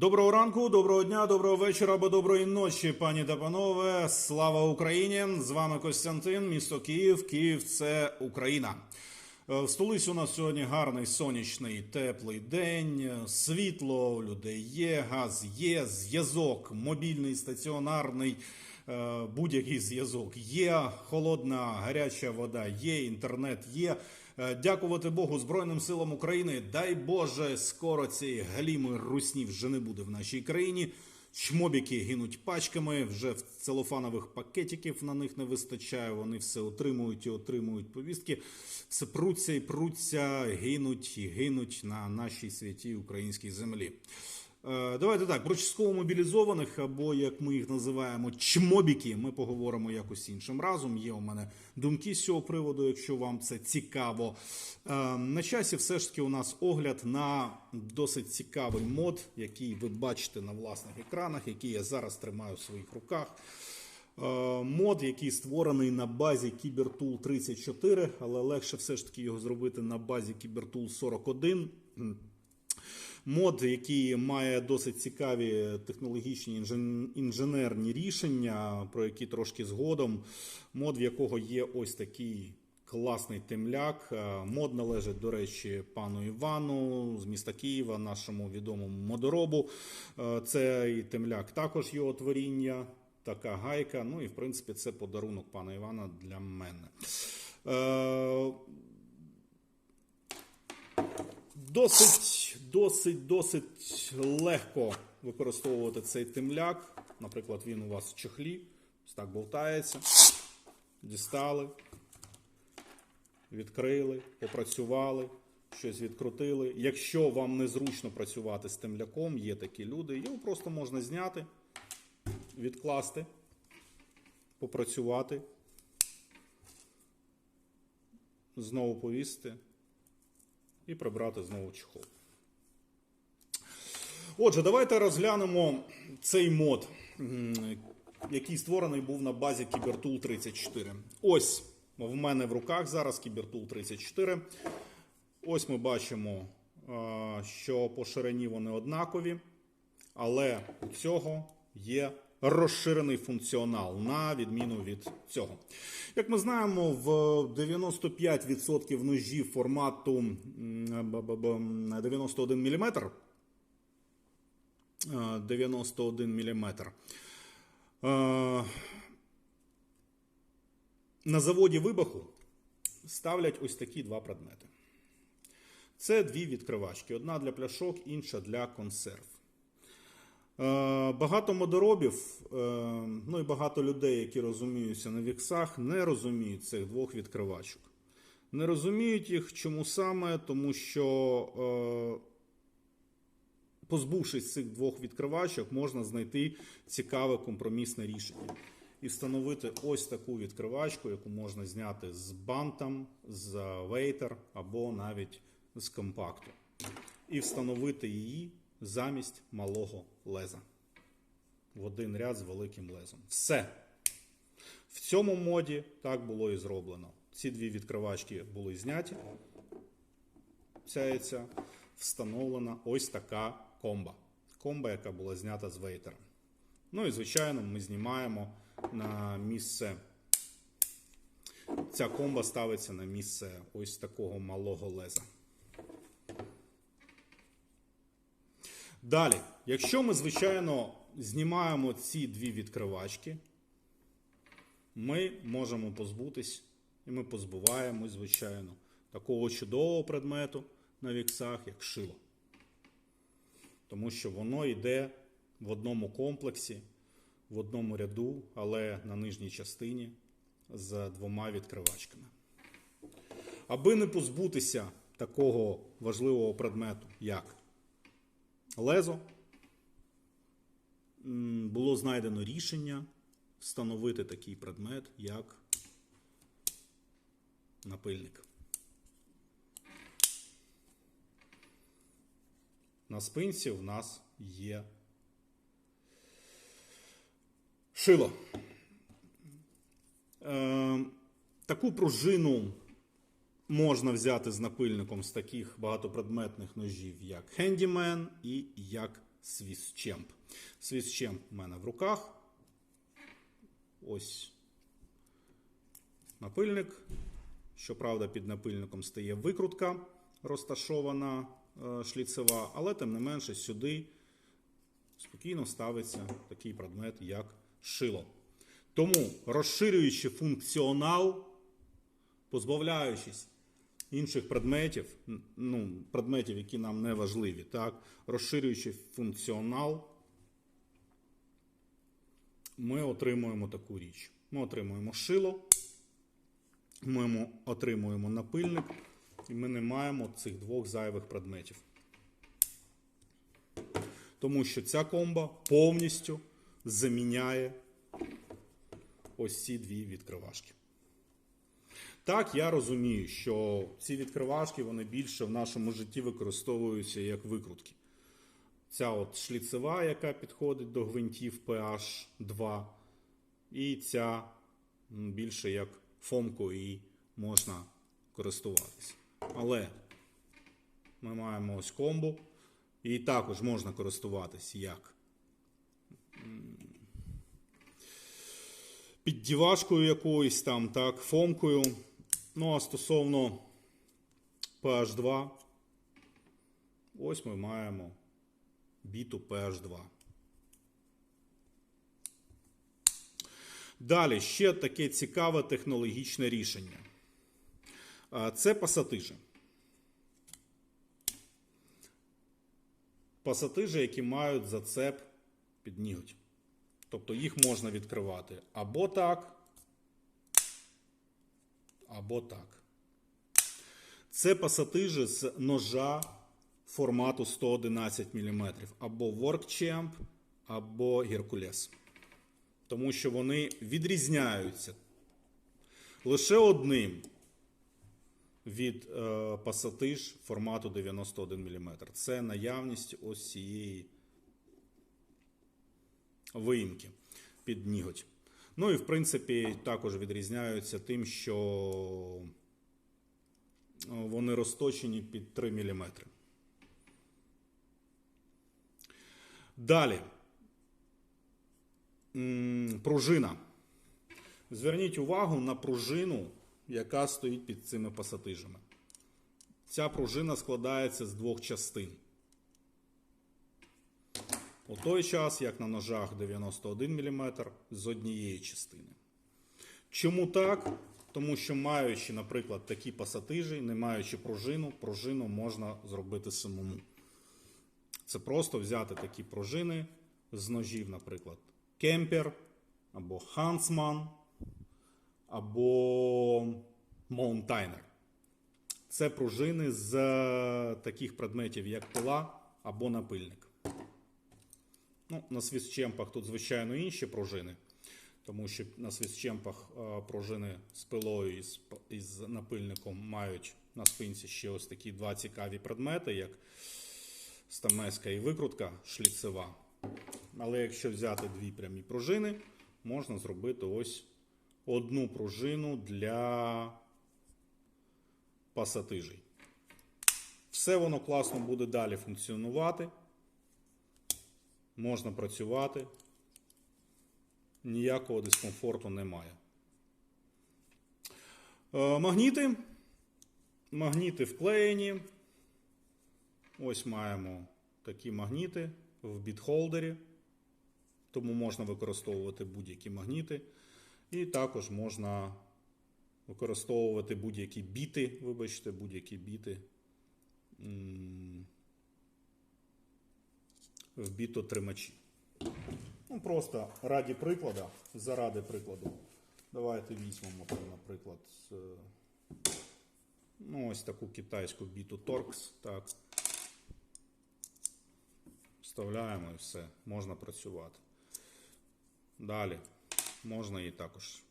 Доброго ранку, доброго дня, доброго вечора або доброї ночі, пані та панове. Слава Україні! З вами Костянтин, місто Київ. Київ це Україна. Е, В столиці у нас сьогодні гарний сонячний теплий день. Світло людей є, газ є, зв'язок, мобільний, стаціонарний. е, Будь-який зв'язок є, холодна, гаряча вода є, інтернет є. Е, Дякувати Богу Збройним силам України. Дай Боже, скоро цієї галіми русні вже не буде в нашій країні. Чмобіки гинуть пачками, вже в целофанових пакетиків на них не вистачає. Вони все отримують і отримують повістки. Все пруться і пруться, гинуть і гинуть на нашій святій українській землі. Е, Давайте так, про частково мобілізованих, або як ми їх називаємо, чмобіки, ми поговоримо якось іншим разом. Є у мене думки з цього приводу, якщо вам це цікаво. Е, На часі все ж таки у нас огляд на досить цікавий мод, який ви бачите на власних екранах, який я зараз тримаю в своїх руках. Е, Мод, який створений на базі Cybertool 34, але легше все ж таки його зробити на базі Cybertool 41. Мод, який має досить цікаві технологічні інженерні рішення, про які трошки згодом. Мод, в якого є ось такий класний темляк. Е, Мод належить, до речі, пану Івану з міста Києва, нашому відомому модоробу. Е, Цей темляк також його творіння. Така гайка. Ну і в принципі це подарунок пана Івана для мене. Досить, досить, досить легко використовувати цей темляк. Наприклад, він у вас в чехлі, ось так болтається. Дістали, відкрили, попрацювали, щось відкрутили. Якщо вам незручно працювати з темляком, є такі люди, його просто можна зняти, відкласти, попрацювати, знову повісити і прибрати знову чехол. Отже, давайте розглянемо цей мод, який створений був на базі Cybertool 34. Ось в мене в руках зараз Cybertool 34. Ось ми бачимо, що по ширині вони однакові, але у цього є розширений функціонал на відміну від цього. Як ми знаємо, в 95% ножів формату 91 мм. 91 мм. На заводі вибуху ставлять ось такі два предмети. Це дві відкривачки: одна для пляшок, інша для консерв. Е, Багато модоробів, е, ну і багато людей, які розуміються на віксах, не розуміють цих двох відкривачок. Не розуміють їх чому саме, тому що, е, позбувшись цих двох відкривачок, можна знайти цікаве компромісне рішення. І встановити ось таку відкривачку, яку можна зняти з бантом, з вейтер або навіть з компакту. І встановити її замість малого леза в один ряд з великим лезом. Все. В цьому моді так було і зроблено. Ці дві відкривачки були зняті. Цяється встановлена ось така комба. Комба, яка була знята з вейтера. Ну і, звичайно, ми знімаємо на місце. Ця комба ставиться на місце ось такого малого леза. Далі, якщо ми, звичайно, знімаємо ці дві відкривачки, ми можемо позбутись, і ми позбуваємось, звичайно, такого чудового предмету на віксах, як шило. Тому що воно йде в одному комплексі, в одному ряду, але на нижній частині з двома відкривачками. Аби не позбутися такого важливого предмету, як лезо, було знайдено рішення встановити такий предмет, як напильник. На спинці в нас є шило. Е, таку пружину можна взяти з напильником з таких багатопредметних ножів, як Handyman і як Свісчемп. Свісчемп у мене в руках. Ось напильник. Щоправда, під напильником стає викрутка розташована е, шліцева, але тим не менше сюди спокійно ставиться такий предмет, як шило. Тому, розширюючи функціонал, позбавляючись інших предметів, ну, предметів, які нам не важливі, так, розширюючи функціонал, ми отримуємо таку річ. Ми отримуємо шило, ми отримуємо напильник, і ми не маємо цих двох зайвих предметів. Тому що ця комба повністю заміняє ось ці дві відкривашки. Так, я розумію, що ці відкривашки вони більше в нашому житті використовуються як викрутки. Ця от шліцева, яка підходить до гвинтів PH 2, і ця більше як фомкою і можна користуватися. Але ми маємо ось комбу, і також можна користуватись як піддівашкою якоюсь там, так, фомкою. Ну, а стосовно PH2, ось ми маємо біту PH2. Далі ще таке цікаве технологічне рішення. Це пасатижі. Пасатижі, які мають зацеп під ніготь. Тобто їх можна відкривати або так, або так. Це пасатижі з ножа формату 111 мм, або WorkChamp, або Геркулес. Тому що вони відрізняються лише одним від е, пасатиж формату 91 мм. Це наявність ось цієї виїмки під ніготь. Ну і в принципі також відрізняються тим, що е, вони розточені під 3 мм. Далі. Пружина. Зверніть увагу на пружину, яка стоїть під цими пасатижами. Ця пружина складається з двох частин. У той час, як на ножах 91 мм з однієї частини. Чому так? Тому що маючи, наприклад, такі пасатижі, не маючи пружину, пружину можна зробити самому. Це просто взяти такі пружини з ножів, наприклад, кемпер або хансман, або маунтайнер. Це пружини з е, таких предметів, як пила або напильник. Ну, на свісчемпах тут, звичайно, інші пружини, тому що на свісчемпах е, пружини з пилою і з, п- і з напильником мають на спинці ще ось такі два цікаві предмети, як стамеска і викрутка шліцева. Але якщо взяти дві прямі пружини, можна зробити ось одну пружину для пасатижей. Все воно класно буде далі функціонувати. Можна працювати. Ніякого дискомфорту немає. Е, Магніти. Магніти вклеєні. Ось маємо такі магніти в бітхолдері. Тому можна використовувати будь-які магніти. І також можна використовувати будь-які біти, вибачте, будь-які біти м, в бітотримачі. Ну, просто раді прикладу, заради прикладу. Давайте візьмемо, наприклад, е, ну, ось таку китайську біту Torx. Так. Вставляємо і все, можна працювати. Далі можна її також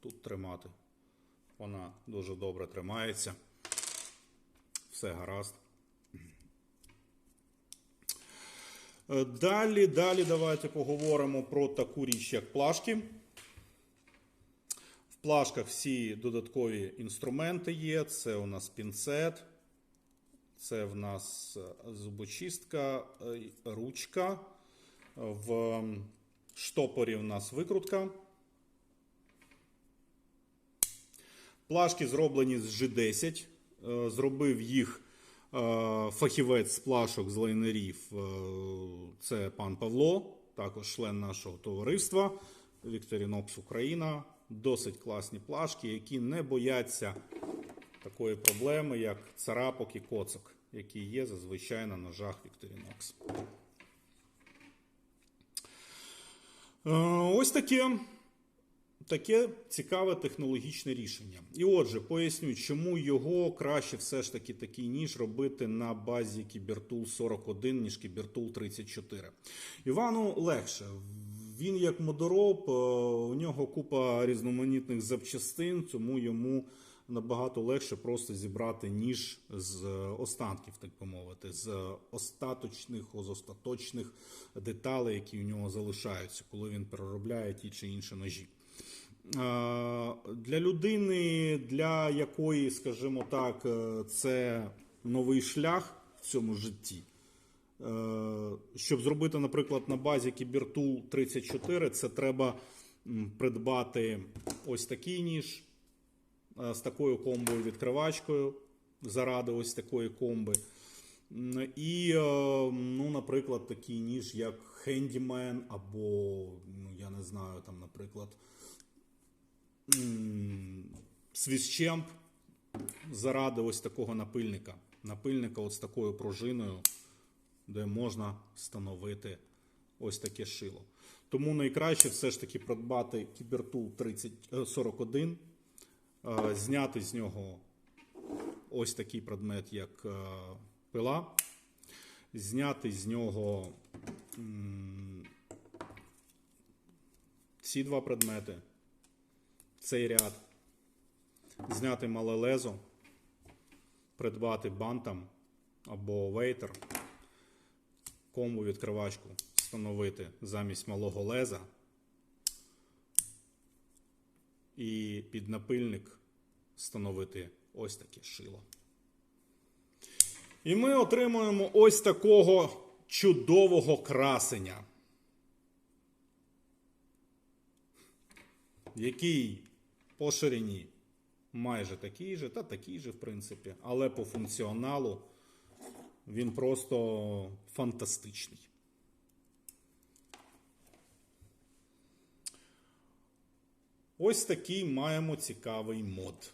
тут тримати. Вона дуже добре тримається. Все гаразд. Е, Далі, далі давайте поговоримо про таку річ, як плашки. В плашках всі додаткові інструменти є. Це у нас пінцет, Це в нас е, зубочистка, е, ручка. В штопорі в нас викрутка. Плашки зроблені з G10. Е, Зробив їх е, фахівець з плашок з лайнерів. е, Це пан Павло, також член нашого товариства Victorinox Україна. Досить класні плашки, які не бояться такої проблеми, як царапок і коцок, які є зазвичай на ножах Victorinox. Е, Ось таке таке цікаве технологічне рішення. І отже, поясню, чому його краще все ж таки такий ніж робити на базі Кібертул 41, ніж Кібертул 34. Івану легше. Він як модороб, е, у нього купа різноманітних запчастин, тому йому набагато легше просто зібрати ніж з е, останків, так би мовити, з остаточних, з остаточних деталей, які у нього залишаються, коли він переробляє ті чи інші ножі. Е, Для людини, для якої, скажімо так, е, це новий шлях в цьому житті. Е, Щоб зробити, наприклад, на базі Кібертул 34, це треба придбати ось такий ніж з такою комбою відкривачкою заради ось такої комби. І, ну, наприклад, такий ніж, як Handyman, або, ну, я не знаю, там, наприклад, Свіщемп заради ось такого напильника. Напильника от з такою пружиною, де можна встановити ось таке шило. Тому найкраще все ж таки придбати Кібертул 3041, е, зняти з нього ось такий предмет, як е, пила, зняти з нього ці два предмети, цей ряд, зняти мале лезо, придбати бантам або вейтер, кому відкривачку встановити замість малого леза і під напильник встановити ось таке шило. І ми отримуємо ось такого чудового красення, який по ширині майже такий же, та такий же, в принципі, але по функціоналу він просто фантастичний. Ось такий маємо цікавий мод.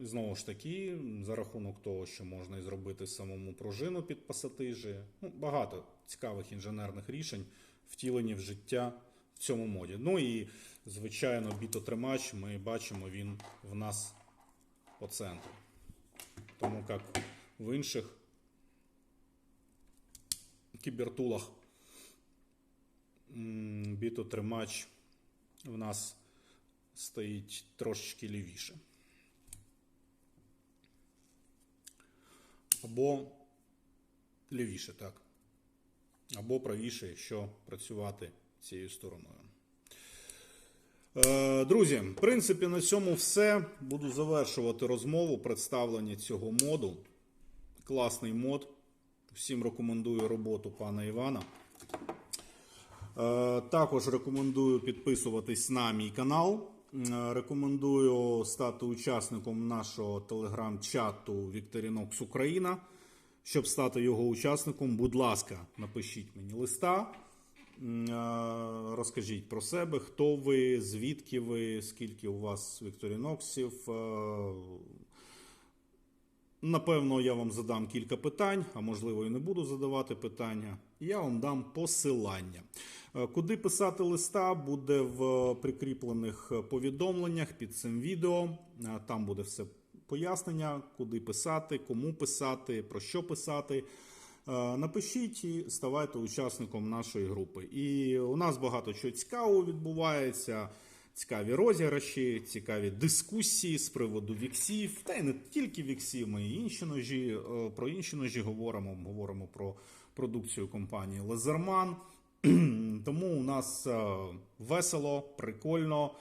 Знову ж таки, за рахунок того, що можна і зробити самому пружину під пасатижі. Ну, багато цікавих інженерних рішень втілені в життя цьому моді. Ну і, звичайно, бітотримач ми бачимо, він в нас по центру. Тому як в інших кібертулах бітотримач в нас стоїть трошечки лівіше. Або лівіше, так. Або правіше, якщо працювати цією стороною. Е, Друзі, в принципі, на цьому все. Буду завершувати розмову представлення цього моду. Класний мод. Всім рекомендую роботу пана Івана. Е, Також рекомендую підписуватись на мій канал. Е, Рекомендую стати учасником нашого телеграм-чату Victorinox Україна. Щоб стати його учасником, будь ласка, напишіть мені листа. Розкажіть про себе, хто ви, звідки ви, скільки у вас Вікторіноксів. Е, Напевно, я вам задам кілька питань, а можливо і не буду задавати питання. Я вам дам посилання. Е, Куди писати листа буде в прикріплених повідомленнях під цим відео. Е, Там буде все пояснення, куди писати, кому писати, про що писати. Е, Напишіть і ставайте учасником нашої групи. І у нас багато чого цікавого відбувається. Цікаві розіграші, цікаві дискусії з приводу віксів, та й не тільки віксів, ми і інші ножі. е, Про інші ножі говоримо. Говоримо про продукцію компанії Лазерман. Тому у нас е, весело, прикольно.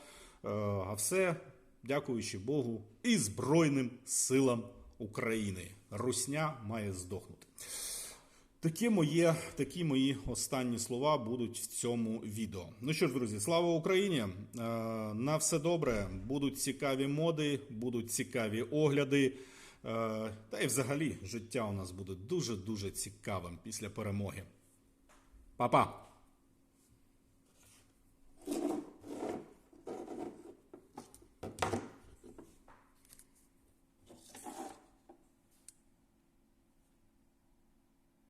А все, дякуючи Богу і Збройним силам України. Русня має здохнути. Такі мої, такі мої останні слова будуть в цьому відео. Ну що ж, друзі, слава Україні! Е, На все добре. Будуть цікаві моди, будуть цікаві огляди. Е, Та й взагалі життя у нас буде дуже дуже цікавим після перемоги. Па-па!